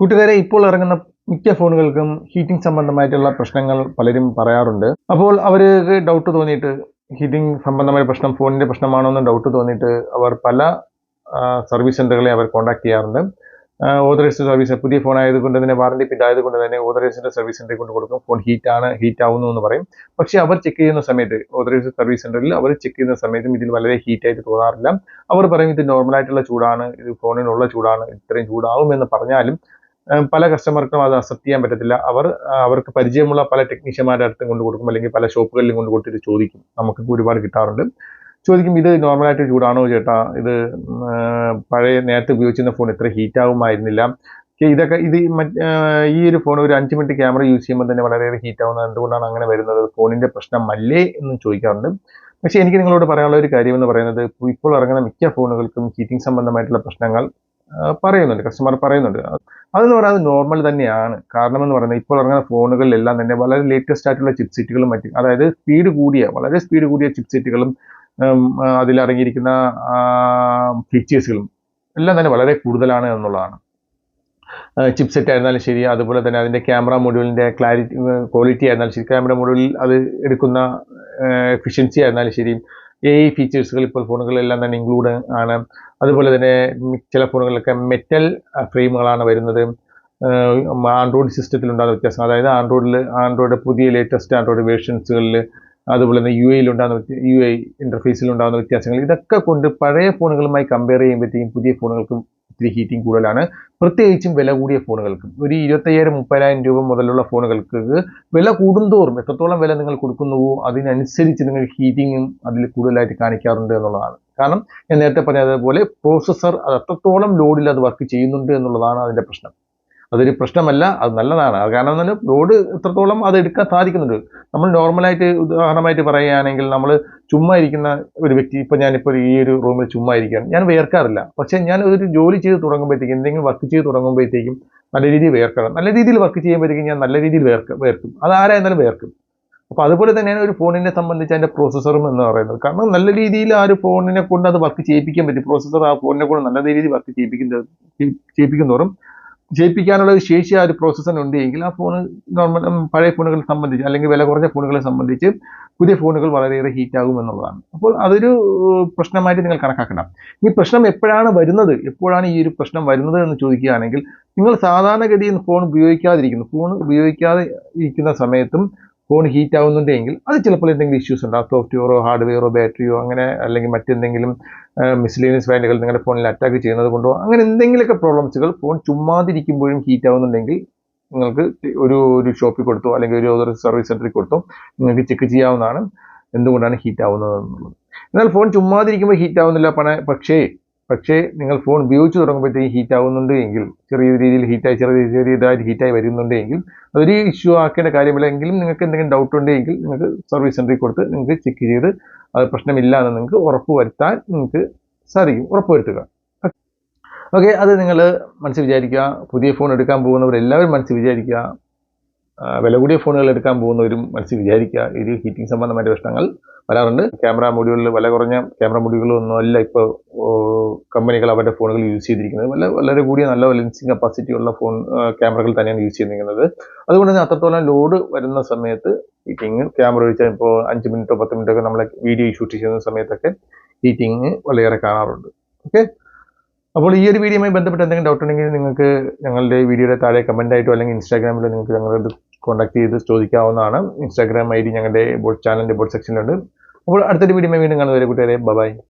കൂട്ടുകാരെ ഇപ്പോൾ ഇറങ്ങുന്ന മിക്ക ഫോണുകൾക്കും ഹീറ്റിംഗ് സംബന്ധമായിട്ടുള്ള പ്രശ്നങ്ങൾ പലരും പറയാറുണ്ട്. അപ്പോൾ അവർക്ക് ഡൗട്ട് തോന്നിയിട്ട് ഹീറ്റിംഗ് സംബന്ധമായ പ്രശ്നം ഫോണിന്റെ പ്രശ്നമാണോ എന്ന് ഡൗട്ട് തോന്നിയിട്ട് അവർ പല സർവീസ് സെന്ററുകളെ അവർ കോൺടാക്ട് ചെയ്യാറുണ്ട്. ഓതറൈസ്ഡ് സർവീസ് പുതിയ ഫോൺ ആയതുകൊണ്ട് തന്നെ വാറണ്ടി പിൻ ആയതുകൊണ്ട് തന്നെ ഓതറൈസ്ഡ് സർവീസ് സെന്ററിൽ കൊണ്ട് കൊടുക്കും. ഫോൺ ഹീറ്റ് ആണ് ഹീറ്റ് ആവുന്നു എന്ന് പറയും. പക്ഷേ അവർ ചെക്ക് ചെയ്യുന്ന സമയത്ത് ഓതറൈസ്ഡ് സർവീസ് സെന്ററിൽ അവർ ചെക്ക് ചെയ്യുന്ന സമയത്തും ഇതിൽ വളരെ ഹീറ്റ് ആയിട്ട് തോന്നാറില്ല. അവർ പറയും ഇത് നോർമലായിട്ടുള്ള ചൂടാണ് ഇത് ഫോണിനുള്ള ചൂടാണ് ഇത്രയും ചൂടാവും എന്ന് പറഞ്ഞാലും പല കസ്റ്റമർക്കും അത് അക്സെപ്റ്റ് ചെയ്യാൻ പറ്റത്തില്ല. അവർ അവർക്ക് പരിചയമുള്ള പല ടെക്നീഷ്യന്മാരുടെ അടുത്തും കൊണ്ട് കൊടുക്കും അല്ലെങ്കിൽ പല ഷോപ്പുകളിലും കൊണ്ട് കൊടുത്തിട്ട് ചോദിക്കും. നമുക്ക് ഒരുപാട് കിട്ടാറുണ്ട്. ചോദിക്കും ഇത് നോർമലായിട്ട് ചൂടാണോ ചേട്ടാ? ഇത് പഴയ നേരത്തെ ഉപയോഗിച്ചിരുന്ന ഫോൺ ഇത്ര ഹീറ്റ് ആവുമായിരുന്നില്ല ഇതൊക്കെ ഇത് ഈ ഒരു ഫോൺ ഒരു അഞ്ച് മിനിറ്റ് ക്യാമറ യൂസ് ചെയ്യുമ്പോൾ തന്നെ വളരെയേറെ ഹീറ്റ് ആവുന്നത് എന്തുകൊണ്ടാണ് അങ്ങനെ വരുന്നത്? ഫോണിന്റെ പ്രശ്നമല്ലേ എന്ന് ചോദിക്കാറുണ്ട്. പക്ഷേ എനിക്ക് നിങ്ങളോട് പറയാനുള്ള ഒരു കാര്യം എന്ന് പറയുന്നത് ഇപ്പോൾ ഇറങ്ങുന്ന മിക്ക ഫോണുകൾക്കും ഹീറ്റിംഗ് സംബന്ധമായിട്ടുള്ള പ്രശ്നങ്ങൾ പറയുന്നുണ്ട്. കസ്റ്റമർ പറയുന്നുണ്ട്. അതെന്ന് പറയുന്നത് നോർമൽ തന്നെയാണ്. കാരണം എന്ന് പറയുന്നത് ഇപ്പോൾ ഇറങ്ങുന്ന ഫോണുകളിലെല്ലാം തന്നെ വളരെ ലേറ്റസ്റ്റ് ആയിട്ടുള്ള ചിപ്പ് സീറ്റുകളും മറ്റും അതായത് സ്പീഡ് കൂടിയ വളരെ സ്പീഡ് കൂടിയ ചിപ്പ് സീറ്റുകളും അതിൽ അടങ്ങിയിരിക്കുന്ന ഫീച്ചേഴ്സുകളും എല്ലാം തന്നെ വളരെ കൂടുതലാണ് എന്നുള്ളതാണ്. ചിപ്പ് സെറ്റ് ആയിരുന്നാലും ശരി അതുപോലെ തന്നെ അതിന്റെ ക്യാമറ മൊഡ്യൂളിന്റെ ക്ലാരിറ്റി ക്വാളിറ്റി ആയിരുന്നാലും ശരി ക്യാമറ മൊഡ്യൂളിൽ അത് എടുക്കുന്ന എഫിഷ്യൻസി ആയിരുന്നാലും ശരി എ ഐ ഫീച്ചേഴ്സുകൾ ഇപ്പോൾ ഫോണുകളിലെല്ലാം തന്നെ ഇൻക്ലൂഡ് ആണ്. അതുപോലെ തന്നെ ചില ഫോണുകളിലൊക്കെ മെറ്റൽ ഫ്രെയിമുകളാണ് വരുന്നത്. ആൻഡ്രോയിഡ് സിസ്റ്റത്തിൽ ഉണ്ടാകുന്ന വ്യത്യാസം. അതായത് ആൻഡ്രോയിഡിൽ ആൻഡ്രോയിഡ് പുതിയ ലേറ്റസ്റ്റ് ആൻഡ്രോയിഡ് വേർഷൻസുകളിൽ അതുപോലെ തന്നെ യു ഐയിലുണ്ടാകുന്ന യു ഐ ഇന്റർഫേസിൽ ഉണ്ടാകുന്ന വ്യത്യാസങ്ങൾ. ഇതൊക്കെ കൊണ്ട് പഴയ ഫോണുകളുമായി കമ്പയർ ചെയ്യുമ്പോഴത്തേക്കും പുതിയ ഫോണുകൾക്ക് ഇത്തിരി ഹീറ്റിംഗ് കൂടുതലാണ്. പ്രത്യേകിച്ചും വില കൂടിയ ഫോണുകൾക്ക് ഒരു ഇരുപത്തയ്യായിരം മുപ്പതിനായിരം രൂപ മുതലുള്ള ഫോണുകൾക്ക് വില കൂടുന്തോറും എത്രത്തോളം വില നിങ്ങൾ കൊടുക്കുന്നുവോ അതിനനുസരിച്ച് നിങ്ങൾ ഹീറ്റിങ്ങും അതിൽ കൂടുതലായിട്ട് കാണിക്കാറുണ്ട് എന്നുള്ളതാണ്. കാരണം ഞാൻ നേരത്തെ പറഞ്ഞതുപോലെ പ്രോസസ്സർ അത് എത്രത്തോളം ലോഡിൽ അത് വർക്ക് ചെയ്യുന്നുണ്ട് എന്നുള്ളതാണ് അതിന്റെ പ്രശ്നം. അതൊരു പ്രശ്നമല്ല അത് നല്ലതാണ്. അത് കാരണം തന്നെ ലോഡ് എത്രത്തോളം അത് എടുക്കാൻ സാധിക്കുന്നുണ്ട്. നമ്മൾ നോർമലായിട്ട് ഉദാഹരണമായിട്ട് പറയുകയാണെങ്കിൽ നമ്മൾ ചുമ്മാ ഇരിക്കുന്ന ഒരു വ്യക്തി ഇപ്പോൾ ഞാനിപ്പോൾ ഈ ഒരു റൂമിൽ ചുമ്മാ ഇരിക്കുകയാണ്. ഞാൻ വേർക്കാറില്ല. പക്ഷേ ഞാൻ ഒരു ജോലി ചെയ്ത് തുടങ്ങുമ്പോഴത്തേക്കും എന്തെങ്കിലും വർക്ക് ചെയ്ത് തുടങ്ങുമ്പോഴത്തേക്കും നല്ല രീതിയിൽ വേർക്കണം. നല്ല രീതിയിൽ വർക്ക് ചെയ്യുമ്പോഴത്തേക്കും ഞാൻ നല്ല രീതിയിൽ വേർക്ക വേർക്കും. അത് ആരായിരുന്നാലും വേർക്കും. അപ്പോൾ അതുപോലെ തന്നെയാണ് ഒരു ഫോണിനെ സംബന്ധിച്ച് അതിന്റെ പ്രോസസ്സറും എന്ന് പറയുന്നത്. കാരണം നല്ല രീതിയിൽ ആ ഒരു ഫോണിനെ കൊണ്ട് അത് വർക്ക് ചെയ്യിപ്പിക്കാൻ പറ്റും. പ്രോസസ്സർ ആ ഫോണിനെ കൊണ്ട് നല്ല രീതിയിൽ വർക്ക് ചെയ്യിപ്പിക്കുന്ന ചെയ്യിപ്പിക്കുന്നതോറും ചെയ്യിപ്പിക്കാനുള്ള ഒരു ശേഷി ആ ഒരു ഉണ്ട് എങ്കിൽ ആ ഫോൺ നോർമൽ പഴയ ഫോണുകളെ സംബന്ധിച്ച് അല്ലെങ്കിൽ വില കുറഞ്ഞ ഫോണുകളെ സംബന്ധിച്ച് പുതിയ ഫോണുകൾ വളരെയേറെ ഹീറ്റ് ആകും എന്നുള്ളതാണ്. അപ്പോൾ അതൊരു പ്രശ്നമായിട്ട് നിങ്ങൾ കണക്കാക്കണം. ഈ പ്രശ്നം എപ്പോഴാണ് വരുന്നത്? എപ്പോഴാണ് ഈ ഒരു പ്രശ്നം വരുന്നത് എന്ന് ചോദിക്കുകയാണെങ്കിൽ നിങ്ങൾ സാധാരണഗതിയിൽ ഫോൺ ഉപയോഗിക്കാതിരിക്കുന്നു. ഫോൺ ഉപയോഗിക്കാതെ ഇരിക്കുന്ന സമയത്തും ഫോൺ ഹീറ്റ് ആവുന്നുണ്ടെങ്കിൽ അത് ചിലപ്പോൾ എന്തെങ്കിലും ഇഷ്യൂസ് ഉണ്ടാകും സോഫ്റ്റ്വെയറോ ഹാർഡ്വെയറോ ബാറ്ററിയോ അങ്ങനെ അല്ലെങ്കിൽ മറ്റെന്തെങ്കിലും മിസ്ലീനിയസ് ബാൻഡുകൾ നിങ്ങളുടെ ഫോണിൽ അറ്റാക്ക് ചെയ്യുന്നത് കൊണ്ടോ അങ്ങനെ എന്തെങ്കിലുമൊക്കെ പ്രോബ്ലംസുകൾ ഫോൺ ചുമ്മാതിരിക്കുമ്പോഴും ഹീറ്റ് ആവുന്നുണ്ടെങ്കിൽ നിങ്ങൾക്ക് ഒരു ഒരു ഷോപ്പിൽ കൊടുത്തോ അല്ലെങ്കിൽ ഒരു ഒരു സർവീസ് സെന്ററിൽ കൊടുത്തോ നിങ്ങൾക്ക് ചെക്ക് ചെയ്യാവുന്നതാണ് എന്തുകൊണ്ടാണ് ഹീറ്റ് ആവുന്നത് എന്നുള്ളത്. എന്നാൽ ഫോൺ ചുമ്മാതിരിക്കുമ്പോൾ ഹീറ്റ് ആവുന്നില്ല പണ പക്ഷേ പക്ഷേ നിങ്ങൾ ഫോൺ ഉപയോഗിച്ച് തുടങ്ങുമ്പോഴത്തേക്കും ഹീറ്റ് ആവുന്നുണ്ട് എങ്കിൽ ചെറിയ രീതിയിൽ ഹീറ്റായി ചെറിയ ചെറിയതായിട്ട് ഹീറ്റായി വരുന്നുണ്ട് എങ്കിൽ അതൊരു ഇഷ്യൂ ആക്കേണ്ട കാര്യമില്ല എങ്കിലും നിങ്ങൾക്ക് എന്തെങ്കിലും ഡൗട്ട് ഉണ്ടെങ്കിൽ നിങ്ങൾക്ക് സർവീസ് സെന്ററിൽ കൊടുത്ത് നിങ്ങൾക്ക് ചെക്ക് ചെയ്ത് അത് പ്രശ്നമില്ല എന്ന് നിങ്ങൾക്ക് ഉറപ്പ് വരുത്താൻ നിങ്ങൾക്ക് സാധിക്കും. ഉറപ്പ് വരുത്തുക ഓക്കെ അത് നിങ്ങൾ മനസ്സിൽ വിചാരിക്കുക. പുതിയ ഫോൺ എടുക്കാൻ പോകുന്നവർ എല്ലാവരും മനസ്സിൽ വിചാരിക്കുക. വില കൂടിയ ഫോണുകൾ എടുക്കാൻ പോകുന്നവരും മനസ്സിൽ വിചാരിക്കുക. ഇത് ഹീറ്റിംഗ് സംബന്ധമായ പ്രശ്നങ്ങൾ വരാറുണ്ട്. ക്യാമറ മൊഡ്യൂളിൽ വില കുറഞ്ഞ ക്യാമറ മൊഡ്യൂളുകളൊന്നും അല്ല ഇപ്പോൾ കമ്പനികൾ അവരുടെ ഫോണുകൾ യൂസ് ചെയ്തിരിക്കുന്നത്. വല്ല വളരെ കൂടിയ നല്ല ലെൻസിങ് കപ്പാസിറ്റി ഉള്ള ഫോൺ ക്യാമറകൾ തന്നെയാണ് യൂസ് ചെയ്തിരിക്കുന്നത്. അതുകൊണ്ട് തന്നെ അത്രത്തോളം ലോഡ് വരുന്ന സമയത്ത് ഹീറ്റിംഗ് ക്യാമറ വെച്ചാൽ ഇപ്പോൾ അഞ്ച് മിനിറ്റോ പത്ത് മിനിറ്റോ ഒക്കെ നമ്മളെ വീഡിയോ ഷൂട്ട് ചെയ്യുന്ന സമയത്തൊക്കെ ഹീറ്റിംഗ് വളരെയേറെ കാണാറുണ്ട്. ഓക്കെ അപ്പോൾ ഈ ഒരു വീഡിയോയുമായി ബന്ധപ്പെട്ട് എന്തെങ്കിലും ഡൗട്ട് ഉണ്ടെങ്കിൽ നിങ്ങൾക്ക് ഞങ്ങളുടെ വീഡിയോയുടെ താഴെ കമന്റ് ആയിട്ടോ അല്ലെങ്കിൽ ഇൻസ്റ്റാഗ്രാമിൽ നിങ്ങൾക്ക് ഞങ്ങളോട് കോൺടാക്ട് ചെയ്ത് ചോദിക്കാവുന്നതാണ്. ഇൻസ്റ്റാഗ്രാം ഐ ഡി ഞങ്ങളുടെ ബോട്ട് ചാനലിന്റെ ബോട്ട് സെക്ഷനിലുണ്ട് അപ്പോൾ അടുത്തൊരു വീഡിയോ വീണ്ടും കാണുന്നവരെ കൂട്ടുകാരെ ബൈ